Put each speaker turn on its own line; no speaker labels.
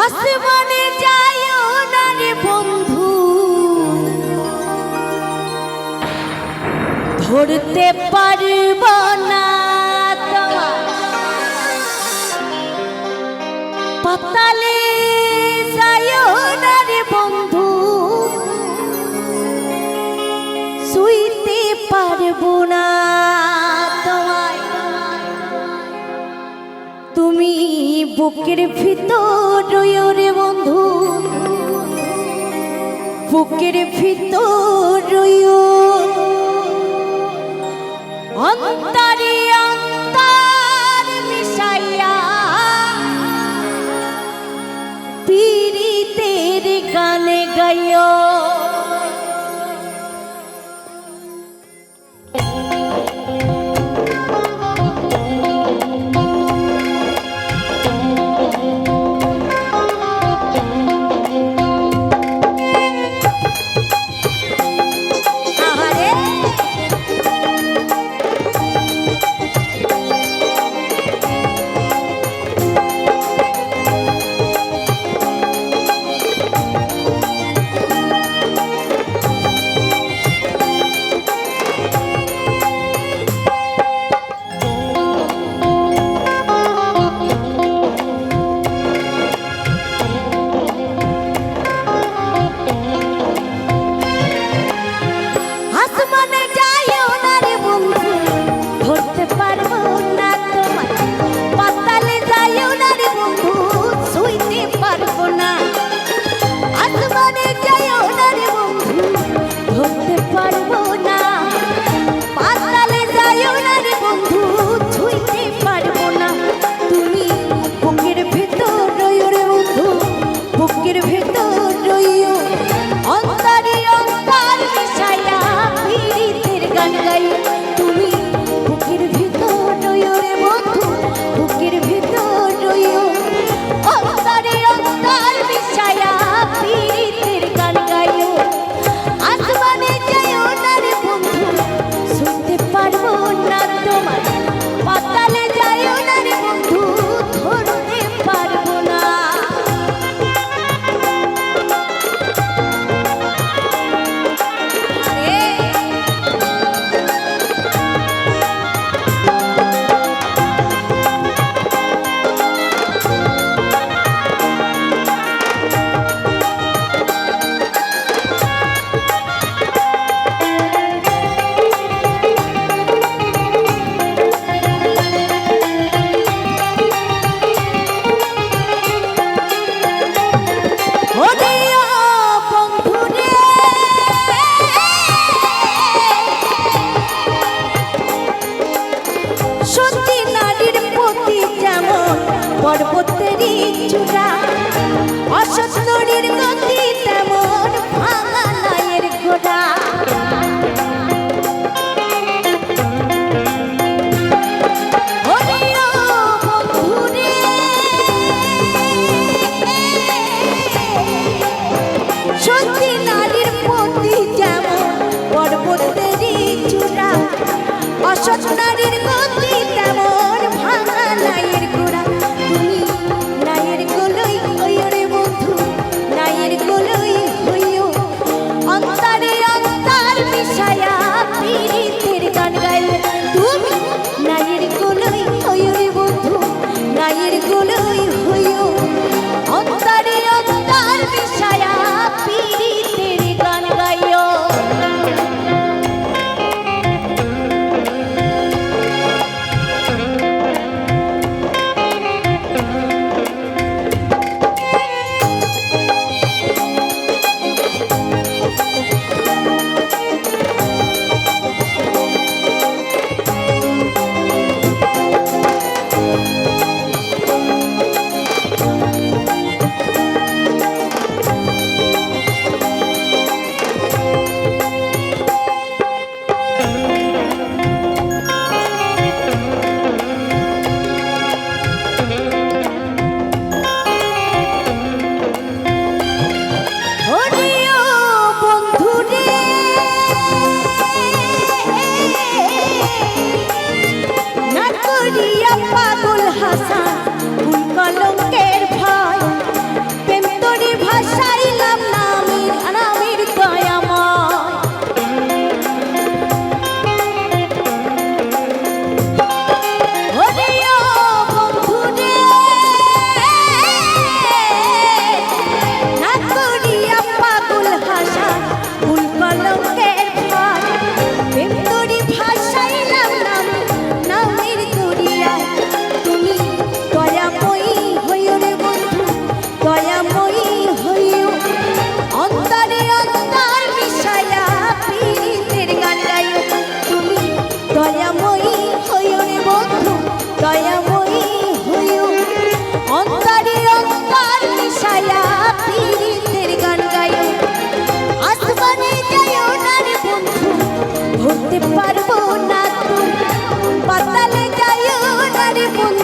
আসমানে যাইও না রে বন্ধু। ধরতে পারব না পাতালে বুকের ভিতর রে বন্ধু। বুকের ভিতর অন্ত পর্বতের চূড়া অসত্য রে